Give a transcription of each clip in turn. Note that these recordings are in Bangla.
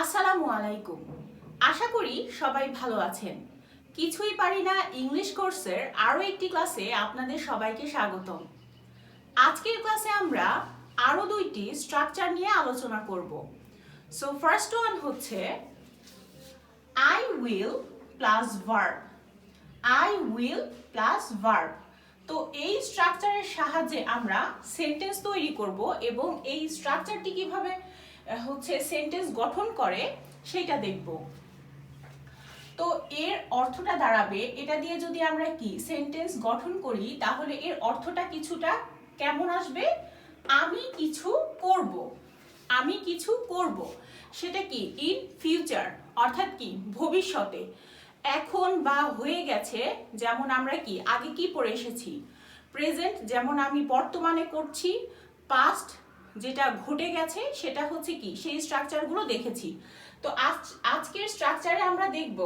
আসসালামু আলাইকুম। আশা করি সবাই ভালো আছেন। কিছুই পারি না ইংলিশ কোর্সের আরও একটি ক্লাসে আপনাদের সবাইকে স্বাগতম। আজকের ক্লাসে আমরা আরও দুইটি স্ট্রাকচার নিয়ে আলোচনা করব। সো ফার্স্ট ওয়ান হচ্ছে I will plus verb I will plus verb তো এই স্ট্রাকচারের সাহায্যে আমরা সেন্টেন্স তৈরি করব এবং এই স্ট্রাকচারটি কীভাবে হচ্ছে সেন্টেন্স গঠন করে সেটা দেখব। তো এর অর্থটা দাঁড়াবে, এটা দিয়ে যদি আমরা কি সেন্টেন্স গঠন করি, তাহলে এর অর্থটা কিছুটা কেমন আসবে? আমি কিছু করব। আমি কিছু করব। সেটা কি? ইন ফিউচার অর্থাৎ কি? ভবিষ্যতে। এখন বা হয়ে গেছে, যেমন আমরা কি, আগে কি পড়ে এসেছি? প্রেজেন্ট যেমন আমি বর্তমানে করছি পাস্ট যেটা ঘটে গেছে সেটা হচ্ছে কি? সেই স্ট্রাকচারগুলো দেখেছি। তো আজ, আজকের স্ট্রাকচারে আমরা দেখব,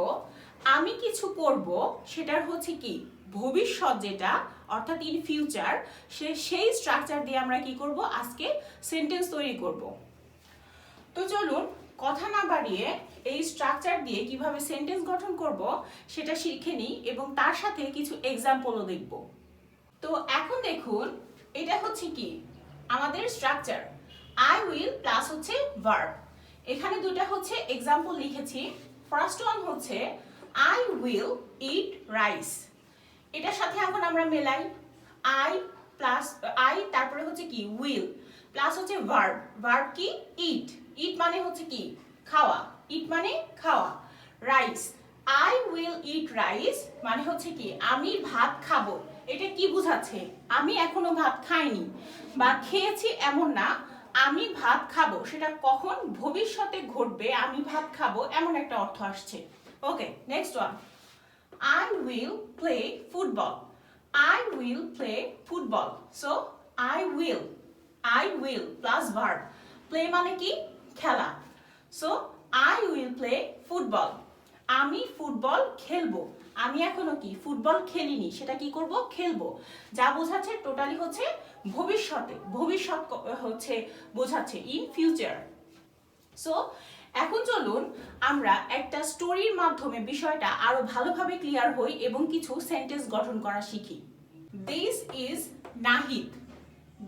আমি কিছু করব, সেটার হচ্ছে কি? ভবিষ্যৎ যেটা, অর্থাৎ ইন ফিউচার সে, সেই স্ট্রাকচার দিয়ে আমরা কি করব? আজকে সেন্টেন্স তৈরি করব। তো চলুন, কথা না বাড়িয়ে এই স্ট্রাকচার দিয়ে কীভাবে সেন্টেন্স গঠন করব, সেটা শিখে নিই এবং তার সাথে কিছু এক্সাম্পলও দেখব। তো এখন দেখুন, এটা হচ্ছে কি? আমাদের স্ট্রাকচার আই উইল প্লাস হচ্ছে ভার্ব এখানে দুটো হচ্ছে এক্সাম্পল লিখেছি। ফার্স্ট ওয়ান হচ্ছে আই উইল ইট রাইস এটার সাথে এখন আমরা মেলাই। আই প্লাস আই তারপরে হচ্ছে কি? উইল প্লাস হচ্ছে ভার্ব ভার্ব কি? ইট ইট মানে হচ্ছে কি? খাওয়া। ইট মানে খাওয়া। Rice I will eat rice মানে হচ্ছে কি? আমি ভাত খাব। এটা কি বোঝাচ্ছে? আমি এখনও ভাত খাইনি। বা খেয়েছি এমন না, আমি ভাত খাব। সেটা কখন? ভবিষ্যতে ঘটবে, আমি ভাত খাব, এমন একটা অর্থ আসছে। Okay next one I will play football I will play football so I will I will plus verb. Play মানে কি? খেলা। So I will play football আমি ফুটবল খেলব। আমি এখনও কি ফুটবল খেলিনি, সেটা কি করব? খেলব। যা বোঝাচ্ছে টোটালি হচ্ছে ভবিষ্যতে, ভবিষ্যৎ হচ্ছে বোঝাচ্ছে ইন ফিউচার সো এখন চলুন আমরা একটা স্টোরির মাধ্যমে বিষয়টা আরও ভালোভাবে ক্লিয়ার হই এবং কিছু সেন্টেন্স গঠন করা শিখি। This is Nahid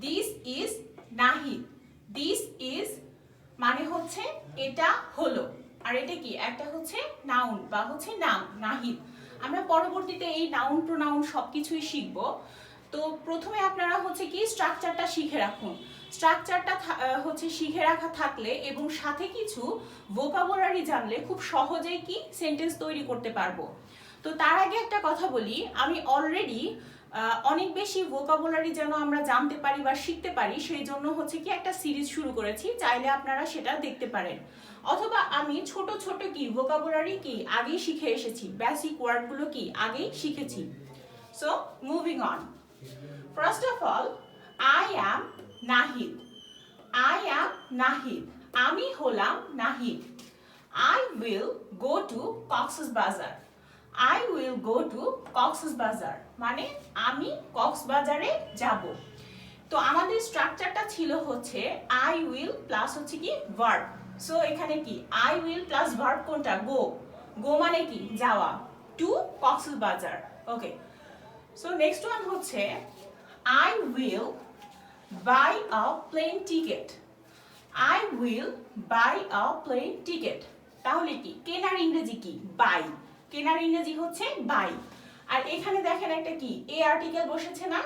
this is Nahid this is মানে হচ্ছে এটা হলো। আর এটা কি? একটা হচ্ছে নাউন বা হচ্ছে নাম নাহিদ আমরা পরবর্তীতে এই নাউন প্রোনাউন সবকিছুই শিখব। তো প্রথমে আপনারা হচ্ছে কি স্ট্রাকচারটা শিখে রাখুন। স্ট্রাকচারটা হচ্ছে শিখে রাখা থাকলে এবং সাথে কিছু ভোকাবুলারি জানলে খুব সহজেই কি সেন্টেন্স তৈরি করতে পারব। তো তার আগে একটা কথা বলি, আমি অলরেডি অনেক বেশি ভোকাবুলারি যেন আমরা জানতে পারি বা শিখতে পারি, সেই জন্য হচ্ছে কি একটা সিরিজ শুরু করেছি। চাইলে আপনারা সেটা দেখতে পারেন। অথবা আমি ছোট ছোট কি ভোকাবুলারি কি আগেই শিখে এসেছি। বেসিক ওয়ার্ডগুলো কি আগেই শিখেছি। So moving on first of all I am Nahid I am Nahid আমি হলাম Nahid. I will go to Cox's Bazar I will go to Cox's Bazar মানে আমি কক্সবাজারে যাব। তো আমাদের স্ট্রাকচারটা ছিল হচ্ছে আই উইল প্লাস হচ্ছে কি ভার্ব সো এখানে কি? আই উইল প্লাস ভার্ব কোনটা? গো গো মানে কি? যাওয়া। To Cox's Bazar okay so next one হচ্ছে I will buy a plane ticket I will buy a plane ticket তাহলে কি? কেনার ইংরেজি কি? বাই কেনার ইংরেজি হচ্ছে বাই আর এখানে দেখেন একটা কি? এ আর্টিকেল বসেছে না?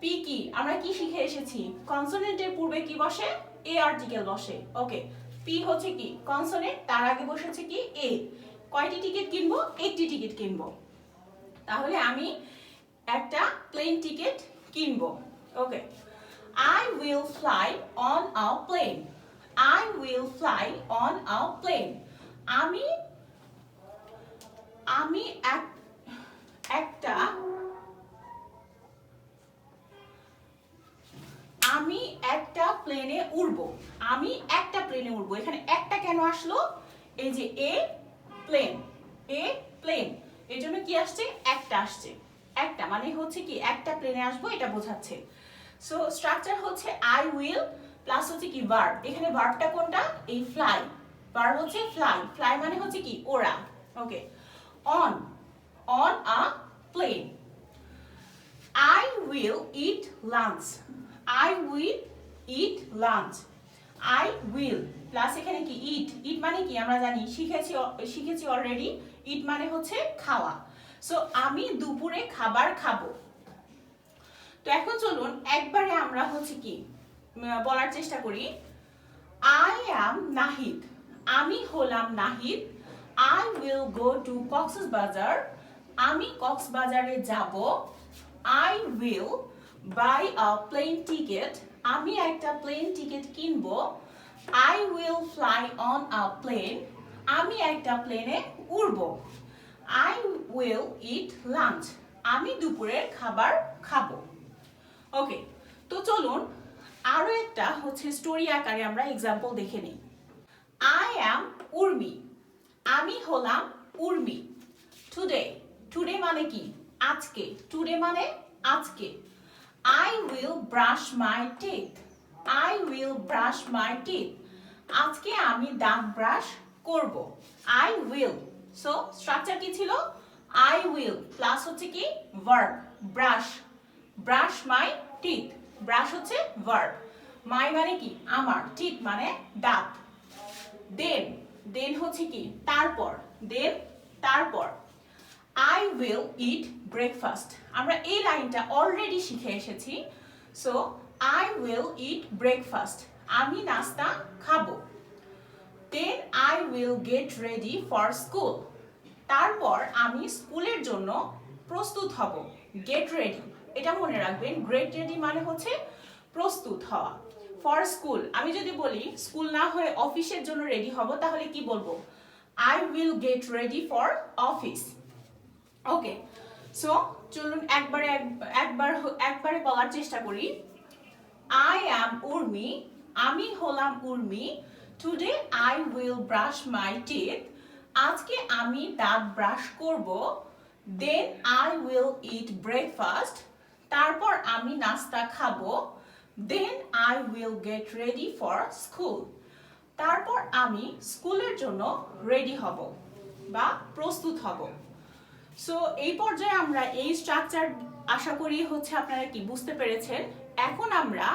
পি কি? আমরা কি শিখে এসেছি? কনসোনেন্টের পূর্বে কি বসে? এ আর্টিকেল বসে। ওকে পি হচ্ছে কি? কনসোনেন্ট তার আগে বসেছে কি? এ কয়টি টিকিট কিনবো? একটি টিকিট কিনবো। তাহলে আমি একটা প্লেন টিকিট কিনবো। Okay I will fly on a plane I will fly on a plane আমি আমি এক, একটা, আমি একটা প্লেনে উড়বো। আমি একটা প্লেনে উড়বো। এখানে একটা কেন আসলো? এই যে এ প্লেন এ প্লেন এই জন্য কি আসছে? একটা আসছে। একটা মানে হচ্ছে কি, একটা প্লেনে আসব, এটা বোঝাচ্ছে। সো স্ট্রাকচার হচ্ছে আই উইল প্লাস হচ্ছে কি ভার্ব এখানে ভার্বটা কোনটা? এই ফ্লাই ভার্ব হচ্ছে ফ্লাই ফ্লাই মানে হচ্ছে কি? ওরা। Okay on on a plane I will eat lunch I will eat lunch I will plus এখানে কি ইট ইট মানে কি? আমরা জানি, শিখেছি শিখেছি অলরেডি ইট মানে হচ্ছে খাওয়া. সো আমি দুপুরে খাবার খাব। তো এখন চলুন, একবারে আমরা হচ্ছে কি বলার চেষ্টা করি। আই অ্যাম নাহিদ আমি হলাম Nahid. I will go to Cox's Bazar আমি কক্সবাজারে যাব। I will buy a plane ticket আমি একটা প্লেন টিকিট কিনবো। I will fly on a plane আমি একটা প্লেনে উড়বো। আই উইল ইট লাঞ্চ আমি দুপুরের খাবার খাব। ওকে তো চলুন, আরও একটা হচ্ছে স্টোরি আকারে আমরা এক্সাম্পল দেখে নিই। আই অ্যাম উর্মি আমি হলাম উর্মি। টুডে টুডে মানে কি? আজকে। টুডে মানে আজকে। I will brush my teeth I will brush my teeth আজকে আমি দাঁত ব্রাশ করব। আই উইল সো স্ট্রাকচার কি ছিল? আই উইল প্লাস হচ্ছে কি? Verb brush brush my teeth brush হচ্ছে ভার্ব মাই মানে কি? আমার। টিথ মানে দাঁত। দেন দেন হচ্ছে কি? তারপর, দেন তারপর আই উইল ইট ব্রেকফাস্ট আমরা এই লাইনটা অলরেডি শিখে এসেছি। So I will eat breakfast আমি নাস্তা খাব। Then I will get ready for school তারপর আমি স্কুলের জন্য প্রস্তুত হব। গেট রেডি এটা মনে রাখবেন গ্রেট রেডি মানে হচ্ছে প্রস্তুত হওয়া। ফর স্কুল আমি যদি বলি স্কুল না হয়ে অফিসের জন্য রেডি হব, তাহলে কি বলব? I will get ready for office okay so চলুন একবারে এক- একবার একবারে বলার চেষ্টা করি। আই অ্যাম উর্মি আমি হলাম Urmi today I will brush my teeth আজকে আমি দাঁত ব্রাশ করব। Then I will eat breakfast তারপর আমি নাস্তা খাব। Then I will get ready for school তারপর আমি স্কুলের জন্য রেডি হব বা প্রস্তুত হব। সো এই পর্যায়ে আমরা এই স্ট্রাকচার আশা করি হচ্ছে আপনারা কি বুঝতে পেরেছেন? এখন আমরা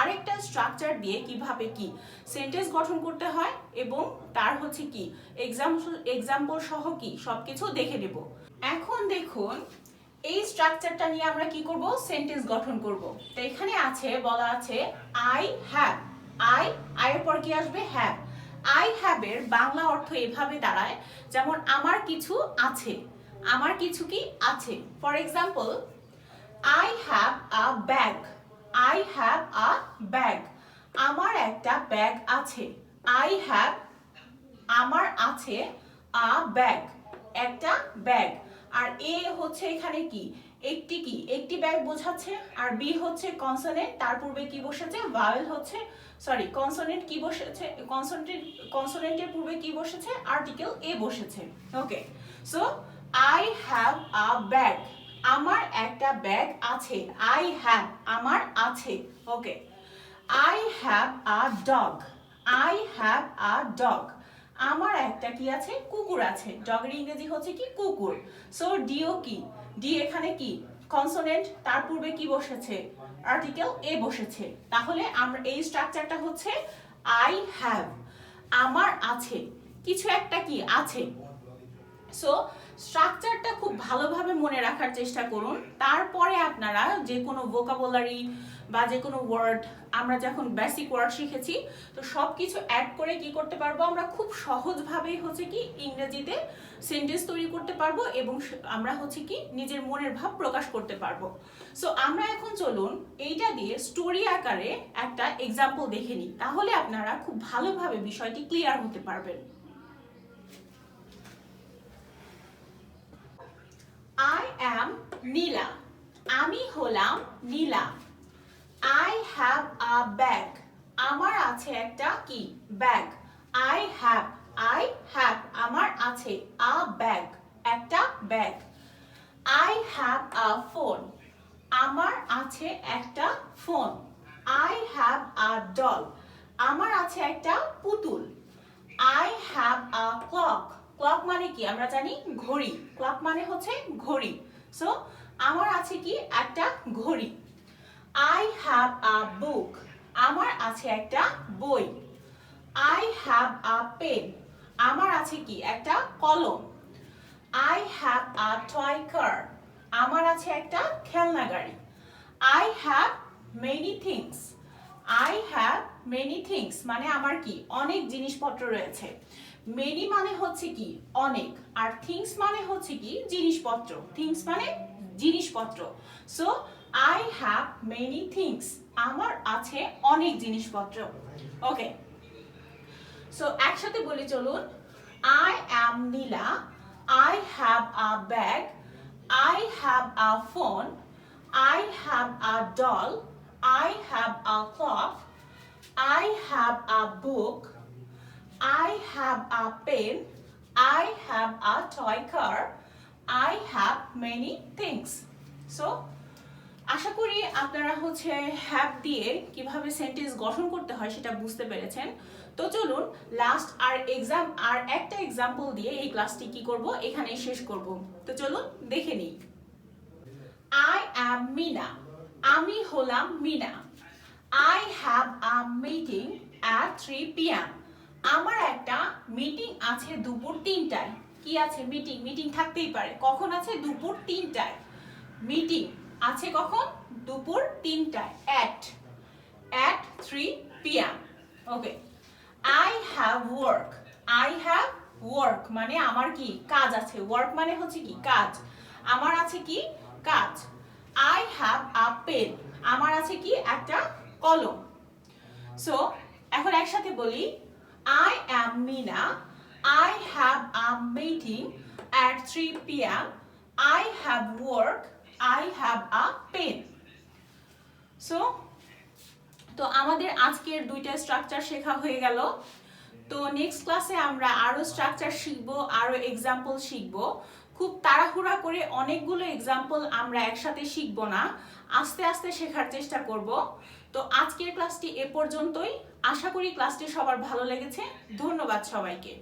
আরেকটা স্ট্রাকচার দিয়ে কীভাবে কি সেন্টেন্স গঠন করতে হয় এবং তার হচ্ছে কি এক্সাম্পল এক্সাম্পল সহ কি সবকিছু দেখে নেব। এখন দেখুন এই স্ট্রাকচারটা নিয়ে আমরা কি করব? সেন্টেন্স গঠন করব। তো এখানে আছে, বলা আছে আই হ্যাভ আই আয়ের পর কি আসবে? হ্যাভ আই হ্যাভ এর বাংলা অর্থ এভাবে দাঁড়ায়, যেমন আমার কিছু আছে। আমার কিছু কি আছে? For example I have a bag I have a bag আমার একটা ব্যাগ আছে। আই হ্যাভ আমার আছে আ ব্যাগ একটা ব্যাগ আর এ হচ্ছে এখানে কি? একটি কি? একটি ব্যাগ বোঝাচ্ছে, আর বি হচ্ছে কনসোনেন্ট তার পূর্বে কি বসেছে? ভাওয়েল হচ্ছে সরি কনসোনেন্ট কি বসেছে? কনসোনেন্ট কনসোনেন্টের পূর্বে কি বসেছে? আর্টিকেল এ বসেছে। Okay so I have a bag আমার একটা ব্যাগ আছে আই হ্যাভ আমার আছে। Okay I have a dog I have a dog আমার একটা কি আছে? কুকুর আছে। ডগের ইংরেজি হচ্ছে কি? কুকুর। সো ডিও কি? ডি এখানে কি? কনসোনেন্ট তার পূর্বে কি বসেছে? আর্টিকেল এ বসেছে। তাহলে আমরা, এই স্ট্রাকচারটা হচ্ছে আই হ্যাভ আমার আছে। কিছু একটা কি? আছে। সো স্ট্রাকচারটা খুব ভালোভাবে মনে রাখার চেষ্টা করুন। তারপরে আপনারা যে কোনো ভোকাবুলারি বা যে কোনো ওয়ার্ড আমরা যখন বেসিক ওয়ার্ড শিখেছি, তো সব কিছু অ্যাড করে কি করতে পারব? আমরা খুব সহজভাবেই হচ্ছে কি ইংরেজিতে সেন্টেন্স তৈরি করতে পারব এবং আমরা হচ্ছে কি নিজের মনের ভাব প্রকাশ করতে পারব। সো আমরা এখন চলুন এইটা দিয়ে স্টোরি আকারে একটা এক্সাম্পল দেখে নিই। তাহলে আপনারা খুব ভালোভাবে বিষয়টি ক্লিয়ার হতে পারবেন। আই অ্যাম নীলা আমি হলাম Nila. I have a bag আমার আছে একটা কি? Bag I have I have আমার আছে আ ব্যাগ একটা bag I have a phone আমার আছে একটা phone I have a doll আমার আছে একটা পুতুল. I have a clock clock মানে কি? আমরা জানি ঘড়ি. ক্লক মানে হচ্ছে ঘড়ি. সো আমার আছে কি? একটা ঘড়ি. আই হ্যাভ আ বুক আমার আছে একটা বই। আই হ্যাভ আ পেন আমার আছে কি? একটা কলম। I have a toy car আমার আছে একটা খেলনা গাড়ি। I have many things I have many things মানে আমার কি? অনেক জিনিসপত্র রয়েছে। মেনি মানে হচ্ছে কি? অনেক। আর থিংস মানে হচ্ছে কি? জিনিসপত্র। থিংস মানে জিনিসপত্র। So I have many things আমার আছে অনেক জিনিসপত্র। ওকে সো একসাথে বলি চলুন। I am Nila I have a bag I have a phone I have a doll I have a clock I have a book I have a pen I have a toy car I have many things so আশা করি আপনারা হচ্ছে হ্যাভ দিয়ে কীভাবে সেন্টেন্স গঠন করতে হয় সেটা বুঝতে পেরেছেন। তো চলুন লাস্ট আর এক্সাম আর একটা এক্সাম্পল দিয়ে এই ক্লাসটি কি করব এখানে শেষ করব। তো চলুন, দেখে নিই। আই অ্যাম মিনা আমি হলাম Mina I have a meeting at three PM আমার একটা মিটিং আছে দুপুর তিনটায়। কি আছে মিটিং মিটিং থাকতেই পারে। কখন আছে? দুপুর তিনটায়। মিটিং আছে কখন? দুপুর তিনটায়। At at three PM okay I have work I have work মানে আমার কি? কাজ আছে। ওয়ার্ক মানে হচ্ছে কি? কাজ। আমার আছে কি? কাজ। আই হ্যাভ আ পেন আমার আছে কি? একটা কলম। সো এখন একসাথে বলি। I am Mina I have a meeting at three P M I have work I have a pen so তো আমাদের আজকের দুইটা স্ট্রাকচার শেখা হয়ে গেল। তো নেক্সট ক্লাসে আমরা আরও স্ট্রাকচার শিখব, আরও এক্সাম্পল শিখব। খুব তাড়াহুড়া করে অনেকগুলো এক্সাম্পল আমরা একসাথে শিখব না। আস্তে আস্তে শেখার চেষ্টা করব। তো আজকের ক্লাসটি এ পর্যন্তই। আশা করি ক্লাসটি সবার ভালো লেগেছে। ধন্যবাদ সবাইকে।